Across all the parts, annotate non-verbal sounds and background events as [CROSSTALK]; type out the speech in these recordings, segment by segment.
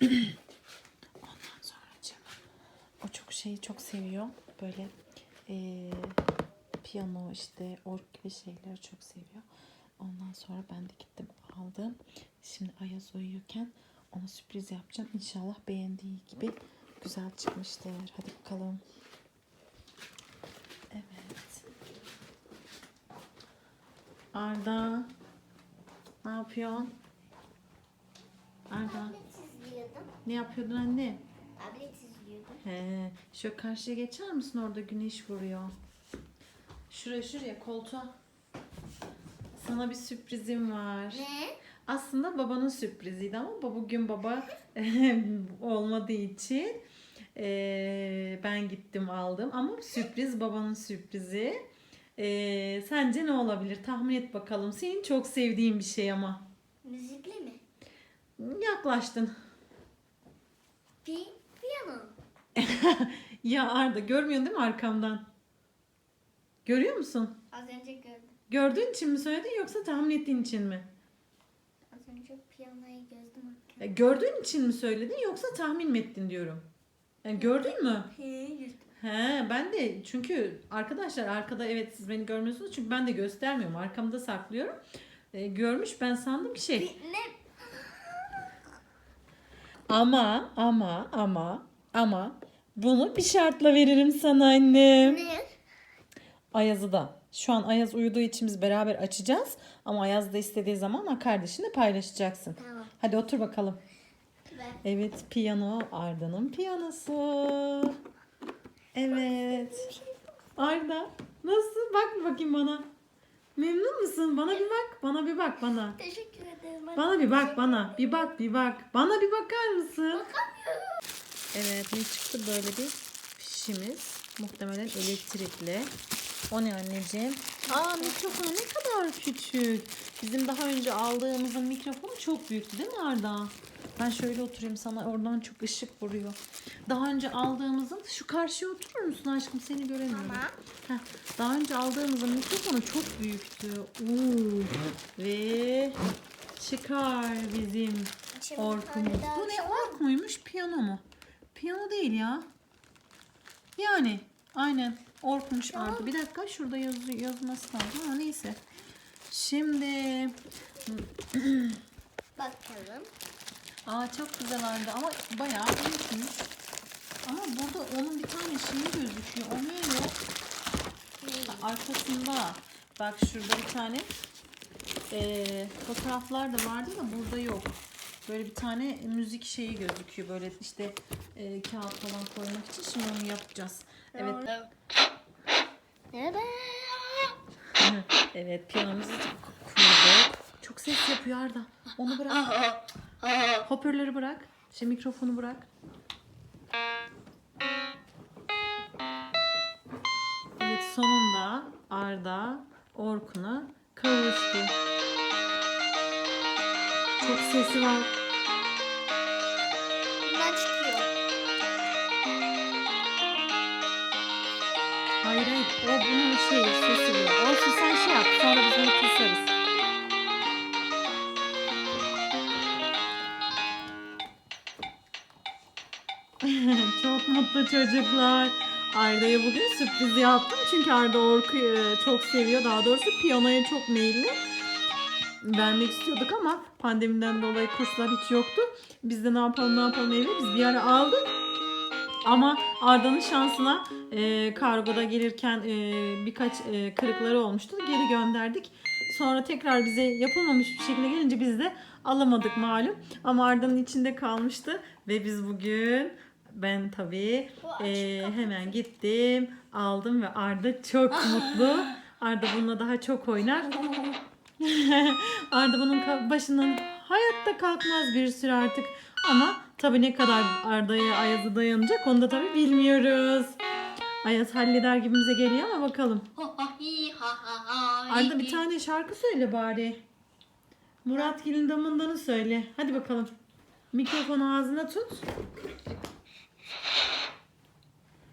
Ondan sonra o çok şeyi çok seviyor. Böyle eee, piyano işte org gibi şeyleri çok seviyor. Ondan sonra ben de gittim aldım. Şimdi Ayaz uyuyorken ona sürpriz yapacağım. İnşallah beğendiği gibi güzel çıkmıştır. Hadi bakalım. Evet. Arda. Ne yapıyorsun? Arda. Ne yapıyordun anne? Tablet izliyordum. He, şu karşıya geçer misin? Orada güneş vuruyor. Şuraya şuraya koltuğa. Sana bir sürprizim var. Ne? Aslında babanın sürpriziydi ama bugün baba [LAUGHS] olmadığı için eee, ben gittim aldım. Ama sürpriz babanın sürprizi. Eee, sence ne olabilir? Tahmin et bakalım. Senin çok sevdiğin bir şey ama. Müzikli mi? Yaklaştın. Pi piyano. [LAUGHS] Ya Arda görmüyorsun değil mi arkamdan? Görüyor musun? Az önce gördüm. Gördüğün için mi söyledin yoksa tahmin ettiğin için mi? Az önce piyanoyu gözüm Ya gördüğün için mi söyledin yoksa tahmin mi ettin diyorum. Yani gördün mü? He gördüm. He ben de çünkü arkadaşlar arkada evet siz beni görmüyorsunuz çünkü ben de göstermiyorum arkamda saklıyorum. Ee, görmüş ben sandım ki şey. Ne? Ama ama ama ama bunu bir şartla veririm sana annem. Ne? Ayaz'ı da. Şu an Ayaz uyuduğu için biz beraber açacağız. Ama Ayaz da istediği zaman kardeşinle paylaşacaksın. Tamam. Hadi otur bakalım. Ben. Evet piyano Arda'nın piyanosu. Evet. Arda nasıl? Bak bakayım bana. Memnun musun? Bana bir bak. Bana bir bak bana. Teşekkür ederim. Bana bir bak bana. Bir bak bir bak. Bana bir bakar mısın? Evet ne çıktı böyle bir fişimiz. Muhtemelen elektrikli. O ne anneciğim? Aa mikrofonu ne kadar küçük. Bizim daha önce aldığımızın mikrofonu çok büyüktü değil mi Arda? Ben şöyle oturayım sana oradan çok ışık vuruyor. Daha önce aldığımızın şu karşıya oturur musun aşkım seni göremiyorum. Tamam. Heh, daha önce aldığımızın mikrofonu çok büyüktü. Oo. Ve çıkar bizim Şimdi orkumuz. Bu ne ork muymuş piyano mu? Piyano değil ya. Yani aynen orkmuş Arda. Bir dakika şurada yazı, yazması lazım ama neyse. Şimdi Bakalım. Aa çok güzel Arda ama bayağı büyükmüş. Ama burada onun bir tane şeyi gözüküyor. O ne yok? Arkasında bak şurada bir tane eee, fotoğraflar da vardı da burada yok. Böyle bir tane müzik şeyi gözüküyor. Böyle işte eee, kağıt falan koymak için. Şimdi onu yapacağız. Evet. Evet piyanomuzu kurduk. Çok ses yapıyor Arda. Onu bırak. Hoparlörü bırak. Şey mikrofonu bırak. Evet sonunda Arda Orkun'a kavuştu. Çok sesi var. Bundan çıkıyor. Hayır hayır o bunun şeyi sesi bu. Olsun sen şey yap sonra biz onu kısarız. Mutlu çocuklar. Arda'ya bugün sürpriz yaptım. Çünkü Arda Orku'yu e, çok seviyor. Daha doğrusu piyanoya çok meyilli. Vermek istiyorduk ama pandemiden dolayı kurslar hiç yoktu. Biz de ne yapalım ne yapalım evde biz bir ara aldık. Ama Arda'nın şansına e, kargoda gelirken e, birkaç e, kırıkları olmuştu. Geri gönderdik. Sonra tekrar bize yapılmamış bir şekilde gelince biz de alamadık malum. Ama Arda'nın içinde kalmıştı. Ve biz bugün ben tabii e, hemen gittim aldım ve Arda çok [LAUGHS] mutlu. Arda bununla daha çok oynar. [LAUGHS] Arda bunun başından hayatta kalkmaz bir süre artık. Ama tabii ne kadar Arda'ya Ayaz'a dayanacak onu da tabii bilmiyoruz. Ayaz halleder gibimize geliyor ama bakalım. Arda bir tane şarkı söyle bari. Murat Gil'in damındanı söyle. Hadi bakalım. Mikrofonu ağzına tut.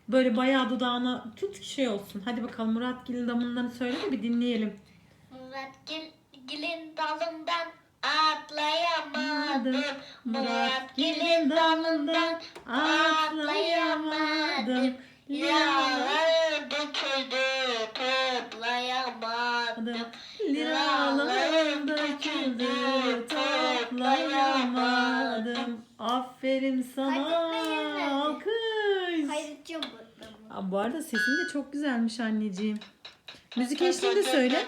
Böyle bayağı dudağına tut ki şey olsun. Hadi bakalım Murat Gil'in damındanı söyle de bir dinleyelim. Murat Gil, Gil'in dalından atlayamadım. Murat gelin dalından atlayamadım. Liralar döküldü toplayamadım. Liralarım döküldü toplayamadım. Aferin sana. Bu. Aa, bu arada sesin de çok güzelmiş anneciğim. Müzik eşliğinde söyle.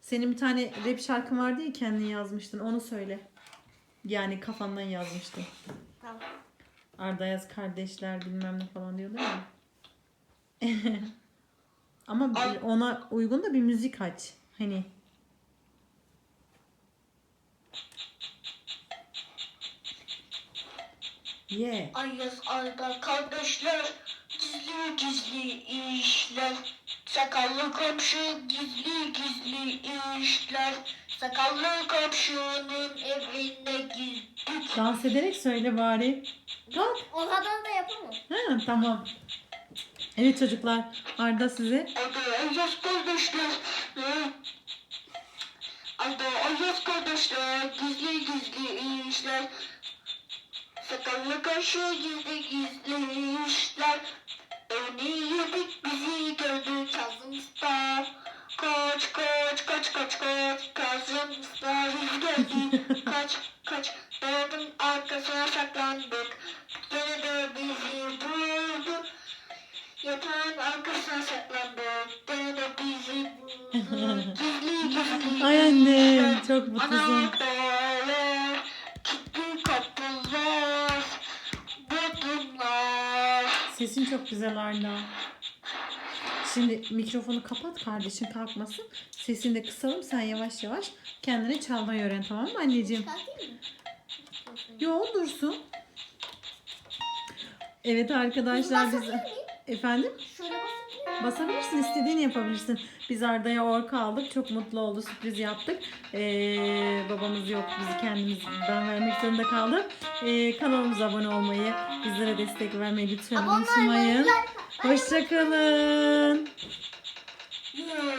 Senin bir tane rap şarkın vardı ya kendin yazmıştın. Onu söyle. Yani kafandan yazmıştın. Tamam. Arda Yaz kardeşler bilmem ne falan diyordu [LAUGHS] ya. Ama bir- ona uygun da bir müzik aç. Hani Ye. Ayaz Arda kardeşler gizli gizli işler Sakallı komşu gizli gizli işler Sakallı komşunun evine gittik Dans ederek söyle bari. Kalk. O kadar da yapamam. Ha, tamam. Evet çocuklar. Arda size Arda Ayaz kardeşler hı? Arda Ayaz kardeşler gizli gizli işler Sakallı komşu gizli gizli işler Evini yedik bizi gördü Kazım Usta Kaç kaç kaç kaç kaç Usta bizi gördü Kaç kaç Dağın arkasına saklandık Gene de bizi buldu Yatağın arkasına saklandık Gene de bizi buldu Gizli gizli Ay annem çok mutlusun. Anahtarlar, kilitli kapılar, bodrumlar. Sesin çok güzel Arda. Şimdi mikrofonu kapat kardeşin kalkmasın. Sesini de kısalım sen yavaş yavaş kendine çalmayı öğren tamam mı anneciğim? Yo dursun. Evet arkadaşlar biz... Efendim? Şöyle. Basabilirsin istediğini yapabilirsin. Biz Arda'ya orka aldık. Çok mutlu oldu. Sürpriz yaptık. Ee, babamız yok. Bizi kendimiz ben vermek zorunda kaldım. Ee, kanalımıza abone olmayı, bizlere destek vermeyi lütfen unutmayın. Hoşçakalın. Yeah.